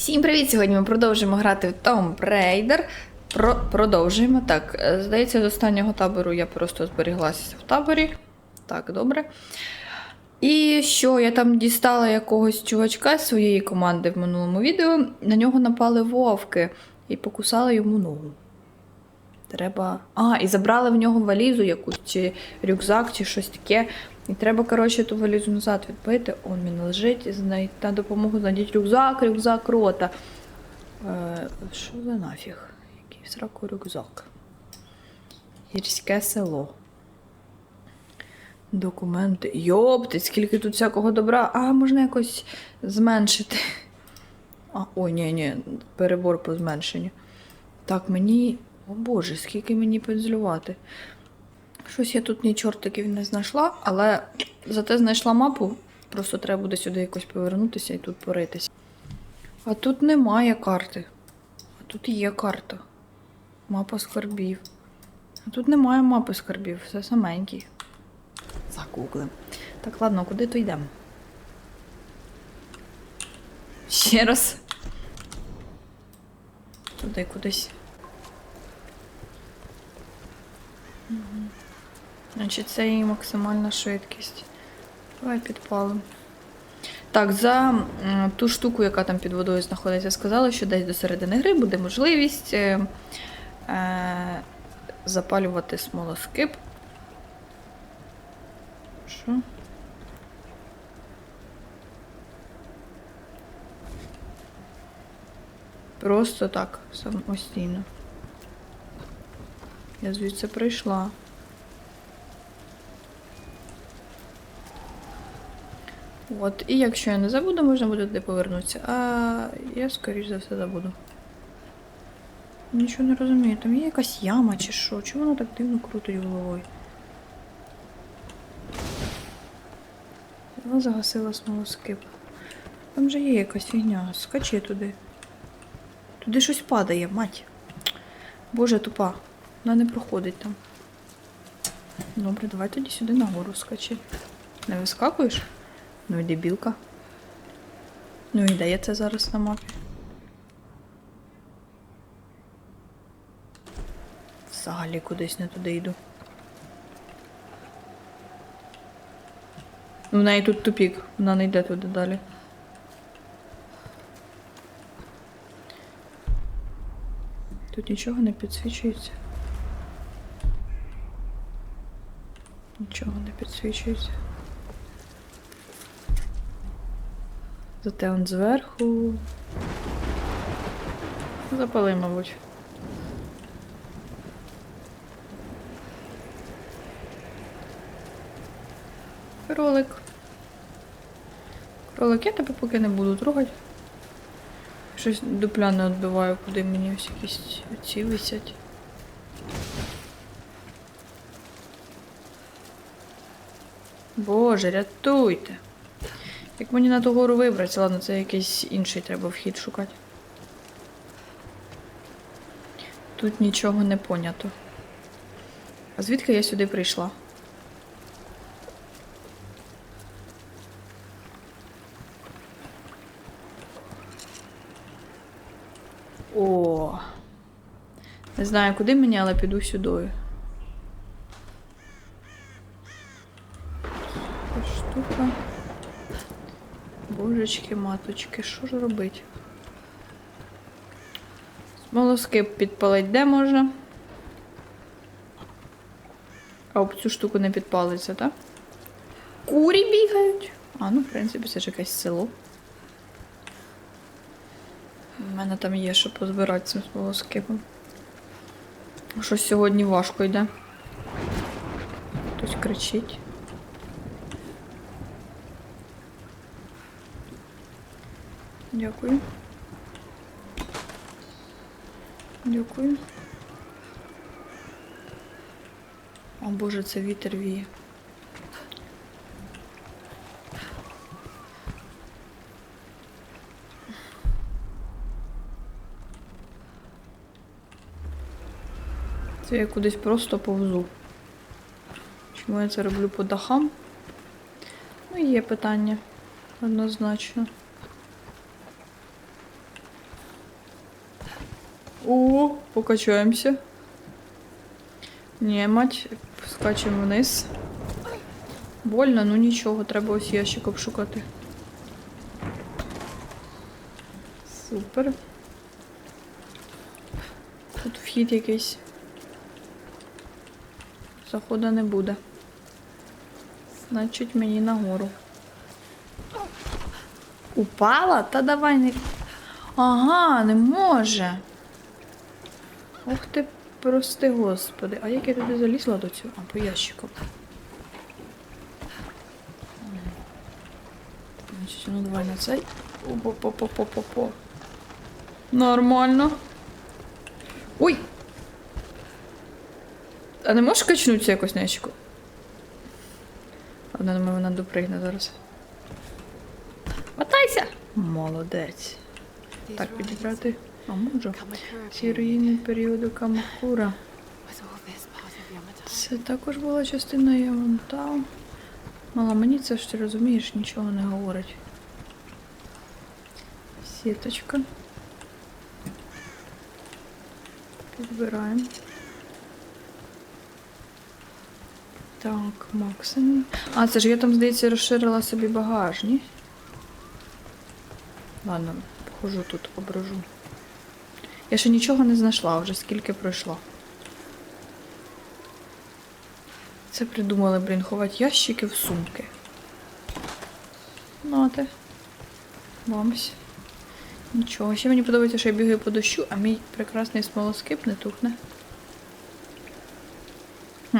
Всім привіт! Сьогодні ми продовжуємо грати в Tomb Raider. Про... Продовжуємо. Так, е, здається, з останнього табору я просто зберіглася в таборі. Так, добре. І що, я там дістала якогось чувачка з своєї команди в минулому відео. На нього напали вовки і покусали йому ногу. Треба. А, і забрали в нього валізу якусь, чи рюкзак, чи щось таке. І треба, коротше, ту валізу назад відбити. Он він лежить, знайти на допомогу знайдіть рюкзак, рюкзак рота. Е, що за нафіг? Який сраку рюкзак? Гірське село. Документи. Йопти, скільки тут всякого добра. А, можна якось зменшити. А, ой, ні, ні, перебор по зменшенню. Так, мені. О Боже, скільки мені пензлювати. Щось я тут ні чортиків не знайшла, але зате знайшла мапу. Просто треба буде сюди якось повернутися і тут поритися. А тут немає карти. А тут є карта. Мапа скарбів. А тут немає мапи скарбів, все саменький. Загуглим. Так, ладно, куди то йдемо? Ще раз. Туди кудись. Значить, це її максимальна швидкість. Давай підпалимо. Так, за ту штуку, яка там під водою знаходиться, сказали, що десь до середини гри буде можливість е, е, запалювати смолоскип. Що? Просто так, самостійно. Я звідси прийшла. От, і якщо я не забуду, можна буде туди повернутися. А я, скоріш за все, забуду. Нічого не розумію, там є якась яма чи що? Чому воно так дивно крутить головою? Вона загасила смолоскип. Там же є якась фігня. Скачи туди. Туди щось падає, мать. Боже, тупа. Вона не проходить там. Добре, давай тоді сюди нагору скачи. Не вискакуєш? Ну і дебілка. Ну і де це зараз на мапі? Взагалі кудись не туди йду. У неї тут тупік, вона не йде туди далі. Тут нічого не підсвічується. Нічого не підсвічується. Зате он зверху. Запали, мабуть. Кролик. Кролик, я тебе поки не буду трогати. Щось дупля не відбиваю, куди мені ось якісь ці висять. Боже, рятуйте. Як мені на ту гору вибратися? Ладно, це якийсь інший треба вхід шукати. Тут нічого не понято. А звідки я сюди прийшла? О. Не знаю, куди мені, але піду сюди. Ця штука. Божечки, маточки, що ж робить? Смолоскип підпалить де можна? А об цю штуку не підпалиться, так? Курі бігають. А, ну, в принципі, це ж якесь село. У мене там є, що позбирати цим смолоскипом. Щось сьогодні важко йде. Хтось кричить. Дякую. Дякую. О боже, це вітер віє. Це я кудись просто повзу. Чому я це роблю по дахам? Ну, є питання. Однозначно. О, покачаємося. Ні, мать, скачемо вниз. Больно, ну нічого, треба ось ящик обшукати. Супер. Тут вхід якийсь. Заходу не буде. Значить, мені нагору. Упала? Та давай не. Ага, не може. Ох ти, прости господи. А як я туди залізла до цього? А, по ящику. Значить, ну давай на цей. Опа-па-па-па-па. Нормально. Ой! А не можеш качнутися якось на ящику? Ладно, думаю, вона допригне зараз. Мотайся! Молодець. Так, підібрати. А можу. Ці руїни періоду Камакура. Це також була частина Ямонтау. Мала, мені це ж ти розумієш, нічого не говорить. Сіточка. Підбираємо. Так, максимум. А, це ж я там, здається, розширила собі багажні. Ладно, походжу тут, ображу. Я ще нічого не знайшла, вже скільки пройшло. Це придумали, блін, ховати ящики в сумки. Ну, а ти. Бамсь. Нічого. Ще мені подобається, що я бігаю по дощу, а мій прекрасний смолоскип не тухне. Хм.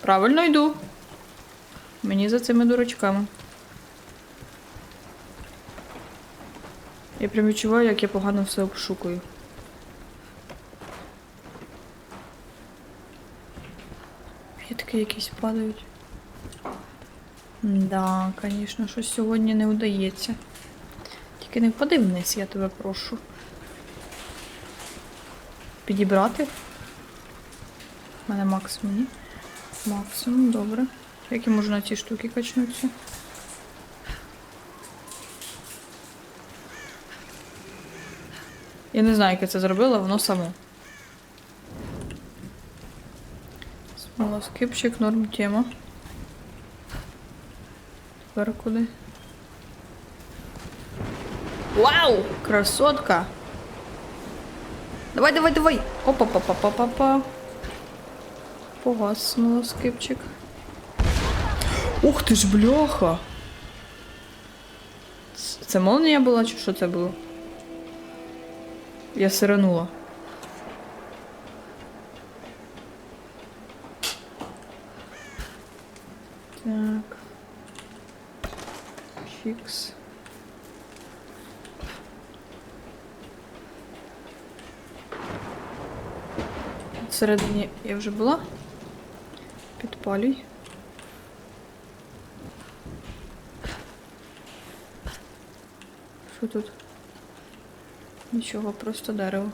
Правильно йду. Мені за цими дурачками. Я прям відчуваю, як я погано все обшукую. Квітки якісь падають. Да, звісно, щось сьогодні не вдається. Тільки не впади вниз, я тебе прошу. Підібрати? У мене максимум, ні? Максимум, добре. Як я можу на ці штуки качнутися? Я не знаю, як я це зробила, воно само. Смолоскипчик, норм тема. Тепер куди? Вау! Красотка! Давай, давай, давай! опа па па па па па Погас смолоскипчик. Ух ти ж, бляха! Це молнія була чи що це було? Я сиранула. Так. Фікс. Всередині я вже була. Підпалюй. Що тут? Нічого, просто дерево.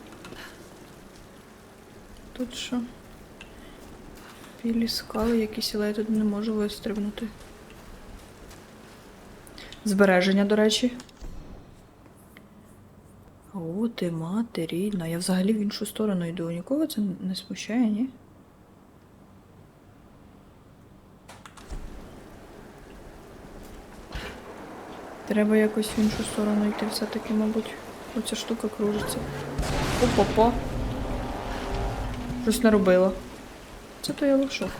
Тут що? Білі скали якісь, але я тут не можу вистрибнути. Збереження, до речі. О, ти мати рідна. Я взагалі в іншу сторону йду. Нікого це не смущає, ні? Треба якось в іншу сторону йти все-таки, мабуть. Оця штука кружиться. Опа-па. Щось наробила. Це то я лошок.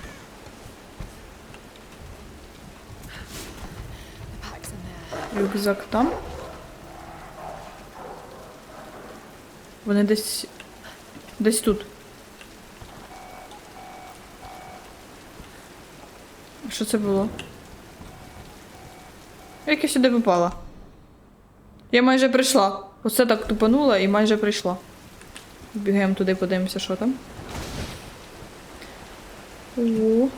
Рюкзак там. Вони десь. Десь тут. Що це було? Як я сюди попала? Я майже прийшла. Оце так тупанула і майже прийшла. Бігаємо туди, подивимося, що там. О,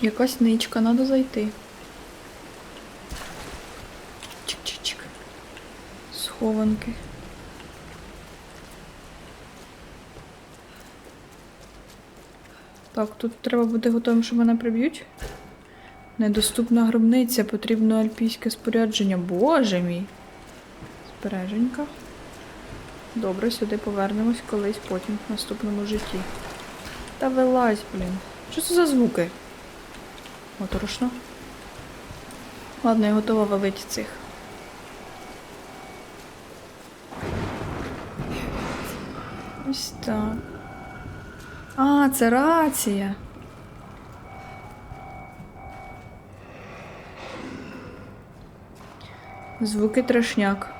якась ничка, треба зайти. Чик-чик-чик. Схованки. Так, тут треба бути готовим, що мене приб'ють. Недоступна гробниця, потрібно альпійське спорядження. Боже мій. Обереженько. Добре, сюди повернемось колись потім в наступному житті. Та вилазь, блін. Що це за звуки? Моторошно. Ладно, я готова валити цих. Ось так. А, це рація. Звуки трешняк.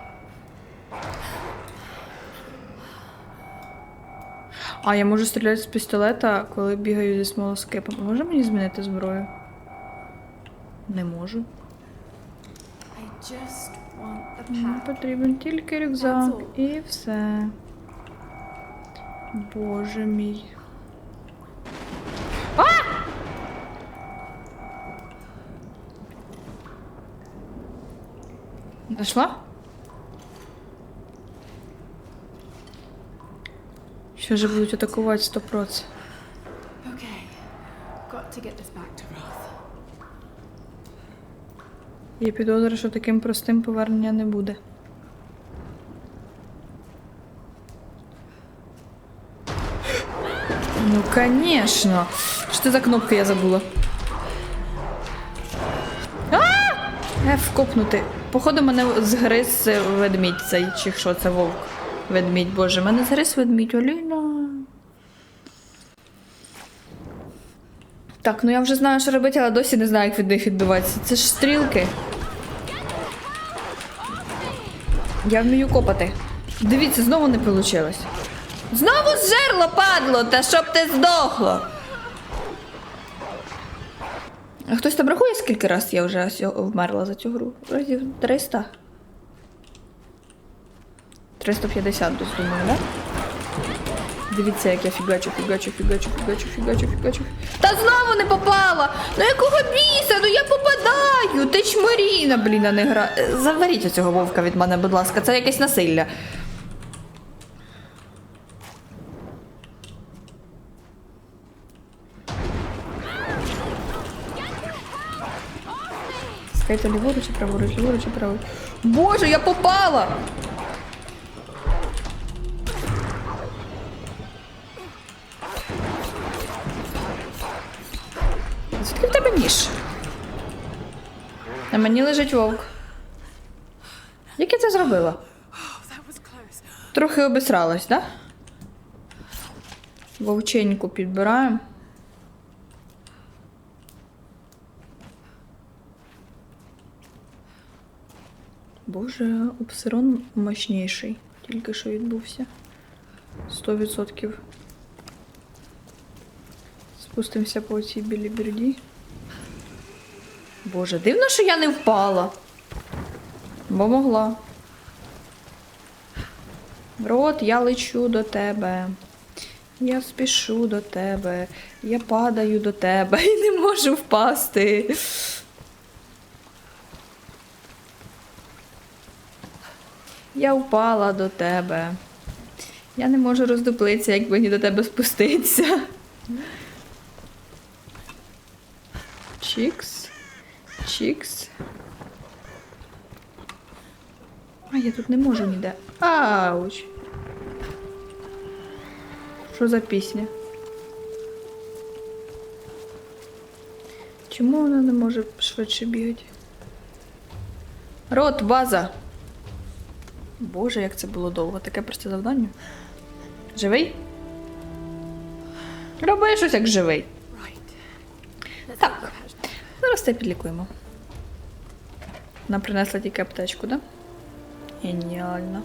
А, я можу стріляти з пістолета, коли бігаю зі смолоскипом. Може мені змінити зброю? Не можу. Мені потрібен тільки рюкзак і все. Боже мій. А! Нашла? Get this back to Roth. Я підозрюю, що таким простим повернення не буде. Ну, конечно. Що це за кнопки я забула? А! Ф копнути. Походу, мене згриз ведмідь цей, чи що це вовк. Ведмідь, боже, мене згриз ведмідь, Оліна. Так, ну я вже знаю, що робити, але досі не знаю, як від них відбиватися. Це ж стрілки. Я вмію копати. Дивіться, знову не вийшло. Знову зжерло, падло, та щоб ти здохло. А хтось там рахує, скільки раз я вже вмерла за цю гру? Разів 300. 350 десь думаю, да? Дивіться, як я фігачу, фігачу, фігачу, фігачу, фігачу, фігачу. Та знову не попала! Ну якого біса? Ну я попадаю! Ти чморіна, блін, а не гра. Е, Заберіть оцього вовка від мене, будь ласка, це якесь насилля. Скайте ліворуч, чи праворуч, ліворуч, праворуч. Боже, я попала! На мені лежить вовк. Як я це зробила? Трохи обісралась, так? Да? Вовченьку підбираємо. Боже, обсирон мощніший. Тільки що відбувся. 100%. Спустимося по цій білій бірді. Боже, дивно, що я не впала. Бо могла. Рот, я лечу до тебе. Я спішу до тебе. Я падаю до тебе і не можу впасти. Я впала до тебе. Я не можу роздуплитися, як мені до тебе спуститися. Чікс. Чікс. А, я тут не можу ніде. Ауч. Що за пісня? Чому вона не може швидше бігати? Рот, база. Боже, як це було довго. Таке просте завдання. Живий? Роби щось як живий. Так. Зараз це підлікуємо. Нам принесла тільки аптечку, да? Геніально.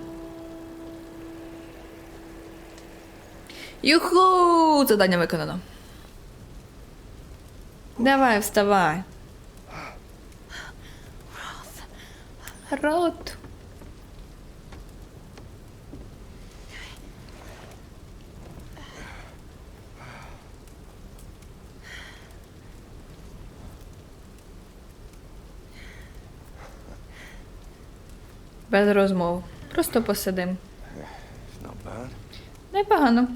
Юху! Задання виконано. Давай, вставай. Рот. Без розмов. Просто посидим. Непогано.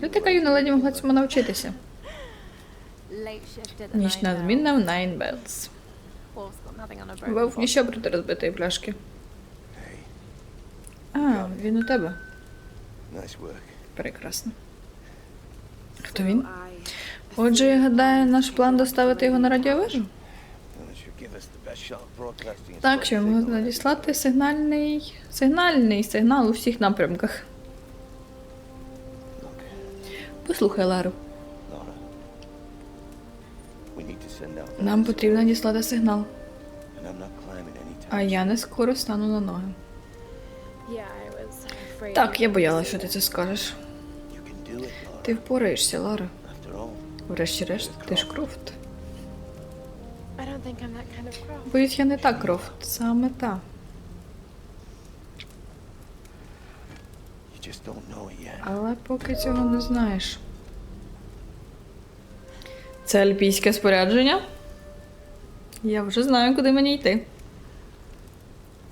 Ви така юна леді могла цьому навчитися. Нічна зміна в Nine Bells. Вовк ніщо проти розбитої пляшки. А, він у тебе. Прекрасно. Хто він? Отже, я гадаю, наш план доставити його на радіовежу. Так, що можна надіслати сигнальний сигнальний сигнал у всіх напрямках. Послухай, Лару, нам потрібно надіслати сигнал. А я не скоро стану на ноги. Так, я боялася, що ти це скажеш. Ти впораєшся, Лара. Врешті-решт, ти ж Крофт. I don't think I'm that kind of crow. Боюсь, я не та Крофт, саме та. you just don't know it yet. Але поки цього не знаєш. Це альпійське спорядження. Я вже знаю, куди мені йти.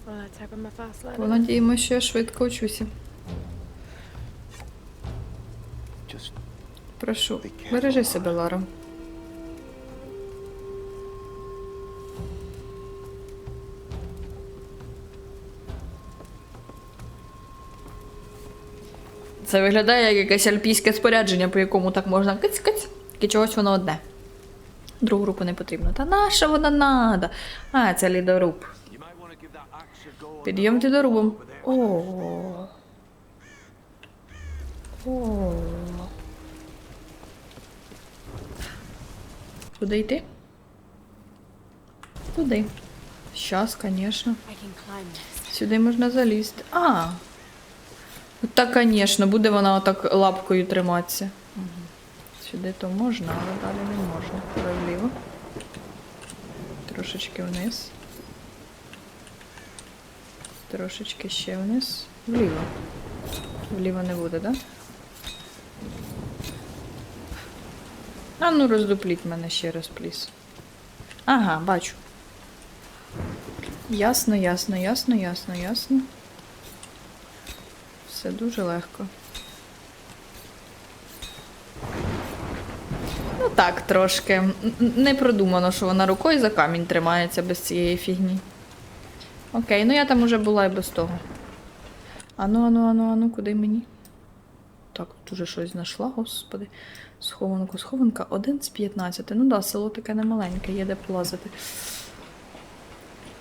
Well, let's. Понадіємося, що я швидко. Just Прошу, бережи себе, Лара. Це виглядає як якесь альпійське спорядження, по якому так можна киць-киць. Чогось воно одне. Другу руку не потрібно. Та наша вона надо? А, це лідоруб. Підйом лідорубом. О. О. Куди йти? Туди. Щас, звісно. Сюди можна залізти. А. Так, звісно, буде вона отак лапкою триматися. Угу. Сюди то можна, але далі не можна. Вліво. Трошечки вниз. Трошечки ще вниз. Вліво. Вліво не буде, так? Да? А ну роздупліть мене ще раз, пліс. Ага, бачу. Ясно, ясно, ясно, ясно, ясно. Все дуже легко. Ну так, трошки. Не продумано, що вона рукою за камінь тримається без цієї фігні. Окей, ну я там уже була і без того. Ану, ану, ану, ану, куди мені? Так, тут уже щось знайшла, господи. Схованку, схованка 1 з 15. Ну да, село таке немаленьке, є де полазити.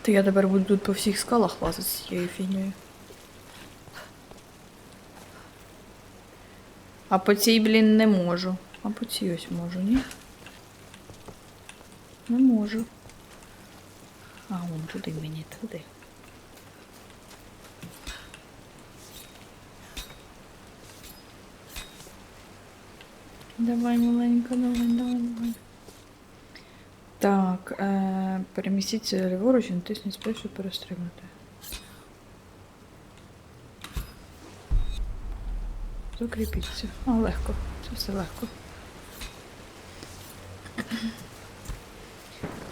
То я тепер буду тут по всіх скалах лазити з цією фігнею. А по цій, блін, не можу. А по цій ось можу, ні? Не можу. А, вон туди мені, туди. Давай, маленька, давай, давай, давай. Так, е, перемістіться ліворуч натисніть спешу щоб перестрибнути. Закріпіться. А, легко. Це все легко.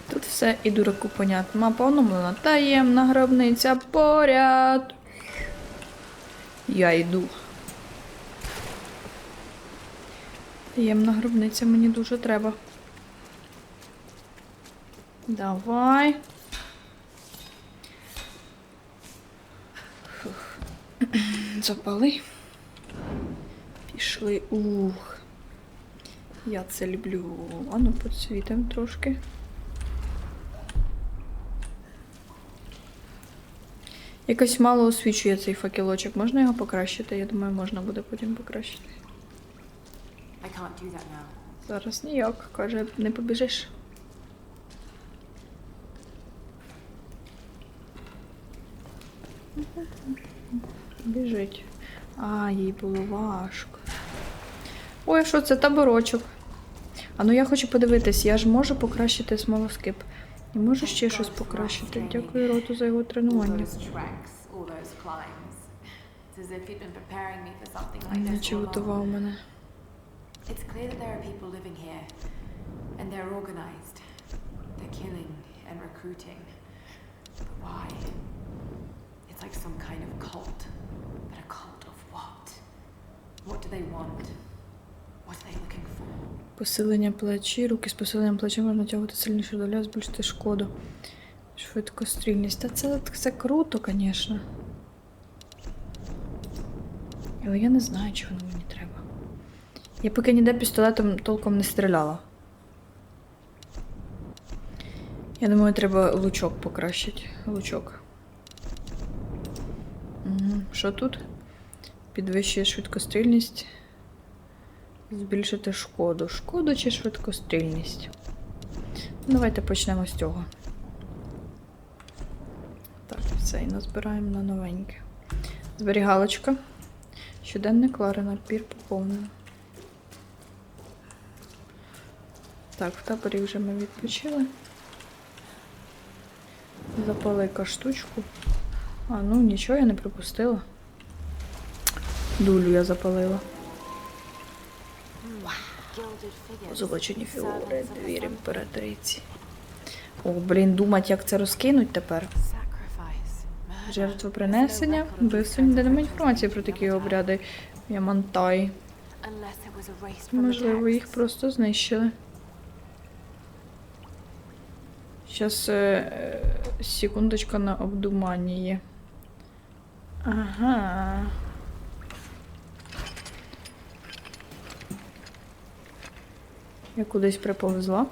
Тут все і дураку понятно. Мапа оновлена. Таємна гробниця поряд. Я йду. Таємна гробниця мені дуже треба. Давай. Запали. Пішли. Ух. Я це люблю. А ну підсвітимо трошки. Якось мало освічує цей факелочок. Можна його покращити? Я думаю, можна буде потім покращити. Зараз ніяк, каже, не побіжиш. Біжить. А, їй було важко. Ой, що це таборочок? А ну я хочу подивитись, я ж можу покращити смолоскип. І можу ще щось покращити. Дякую роту за його тренування. those treks, all those climbs. It's as if you'd been preparing me for something like this Наче all along. готував мене. It's clear that there are people living here, and they're organized. They're killing and recruiting. But why? It's like some kind of cult. But a cult of what? What do they want? Посилення плечі, руки з посиленням плечі можна тягувати сильніше доля, збільшити шкоду. Швидкострільність. Та це, це круто, звісно. Але я не знаю, чого мені треба. Я поки ніде пістолетом толком не стріляла. Я думаю, треба лучок покращити. Лучок. Що тут? Підвищує швидкострільність. Збільшити шкоду. Шкоду чи швидкострільність? Давайте почнемо з цього. Так, все, і назбираємо на новеньке. Зберігалочка. Щоденник Лари напір поповнено. Так, в таборі вже ми відпочили. Запали штучку. А, ну нічого я не пропустила. Дулю я запалила. Позолочені фігури, двір імператриці. О, блін, думать, як це розкинуть тепер. Sacrifice. Жертвопринесення. Вбивство ніде немає інформації про такі обряди. Ямантай. Можливо, їх просто знищили. Зараз е, секундочка на обдуманні є. Ага. Я кудись приповзла.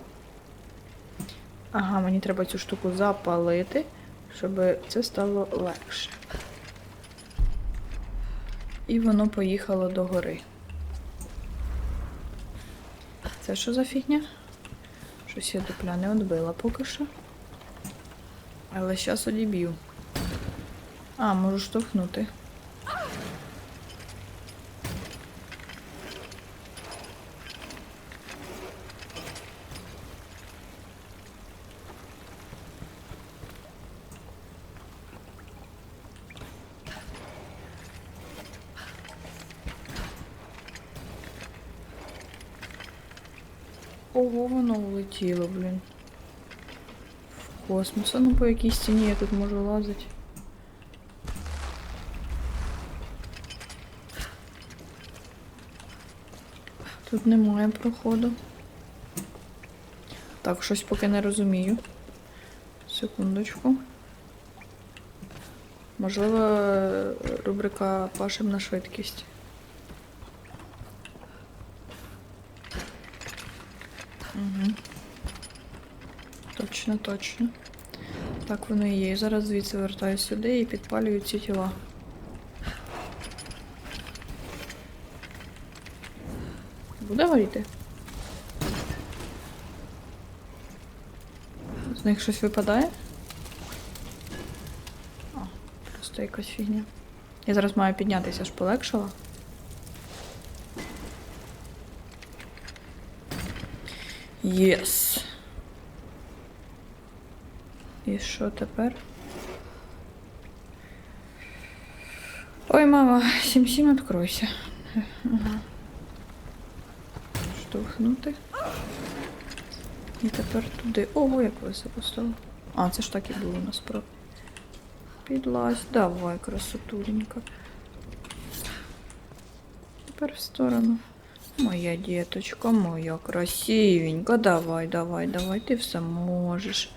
Ага, мені треба цю штуку запалити, щоб це стало легше. І воно поїхало до гори. Це що за фігня? Щось я дупля не відбила поки що. Але зараз одіб'ю. А, можу штовхнути. Ого, воно блін. В космос. А ну по якій стіні я тут можу лазити. Тут немає проходу. Так, щось поки не розумію. Секундочку. Можливо, рубрика пашем на швидкість. Угу. Точно, точно. Так воно і є. І Зараз звідси вертаю сюди і підпалюю ці тіла. Буде горіти? З них щось випадає? О, просто якась фігня. Я зараз маю піднятися, аж полегшала. Єс. І що тепер? Ой, мама, сім-сім, откройся. Ага. Штовхнути. І тепер туди. Ого, як високо стало. А, це ж так і було насправді. Підлазь. Давай, красотуленька. Тепер в сторону. Моя діточка, моя красивенька. Давай, давай, давай, ти все можеш.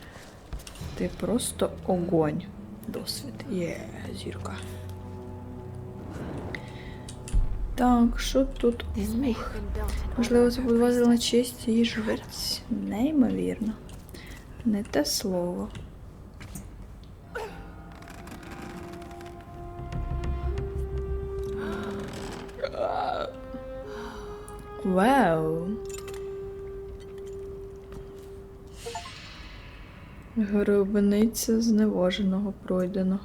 Ти просто огонь. Досвід. Є, зірка. Так, що тут? Ух. Можливо, це на честь її жверць. Неймовірно. Не те слово. Вау. Гробниця зневаженого пройдено.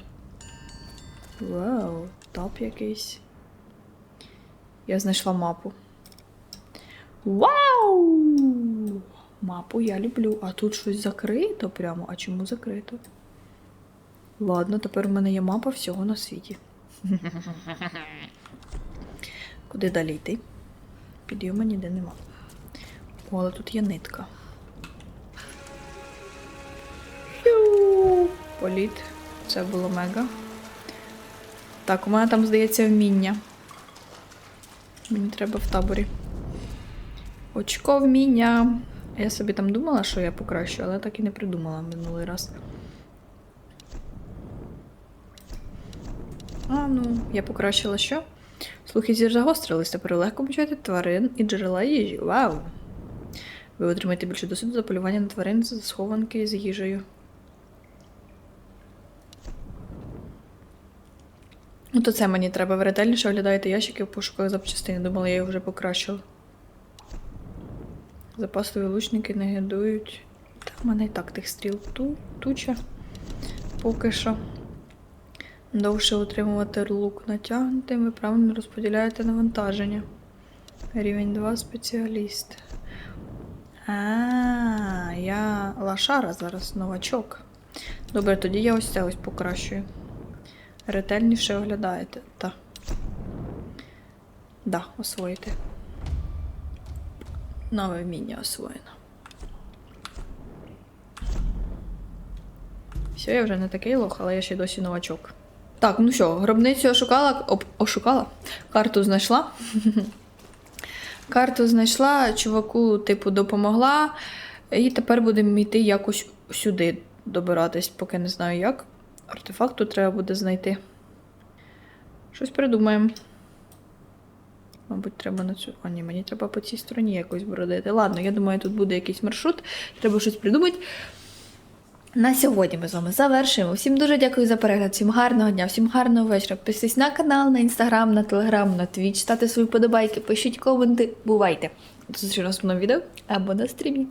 Вау, тап якийсь. Я знайшла мапу. Вау! Мапу я люблю. А тут щось закрито прямо. А чому закрито? Ладно, тепер у мене є мапа всього на світі. Куди далі йти? Підйому ніде нема. О, але тут є нитка. Політ. Це було мега. Так, у мене там, здається, вміння. Мені треба в таборі. Очко вміння. Я собі там думала, що я покращу, але так і не придумала минулий раз. А, ну, я покращила що? Слухи зір загострились, тепер легко почати тварин і джерела їжі. Вау! Ви отримаєте більше досвіду за полювання на тварин з схованки з їжею. Ну, то це мені треба. Ви ретельніше оглядаєте ящики в пошуках запчастин. Думала, я їх вже покращила. Запасові лучники не гидують. Та в мене і так тих стріл ту, туча. Поки що. Довше утримувати лук натягнутим, ви правильно розподіляєте навантаження. Рівень 2 спеціаліст. А, я лашара зараз, новачок. Добре, тоді я ось це ось покращую. Ретельніше оглядаєте. Так. Да, освоїти. Нове вміння освоєно. Все, я вже не такий лох, але я ще й досі новачок. Так, ну що, гробницю ошукала, об, ошукала, карту знайшла. Карту знайшла, чуваку, типу, допомогла. І тепер будемо йти якось сюди добиратись, поки не знаю як. Артефакт тут треба буде знайти. Щось придумаємо. Мабуть, треба на цю. А, ні, мені треба по цій стороні якось бродити. Ладно, я думаю, тут буде якийсь маршрут. Треба щось придумати. На сьогодні ми з вами завершуємо. Всім дуже дякую за перегляд, всім гарного дня, всім гарного вечора. Підписуйтесь на канал, на інстаграм, на телеграм, на твіч, ставте свої подобайки, пишіть коменти. Бувайте! До зустрічі в наступному відео або на стрімі.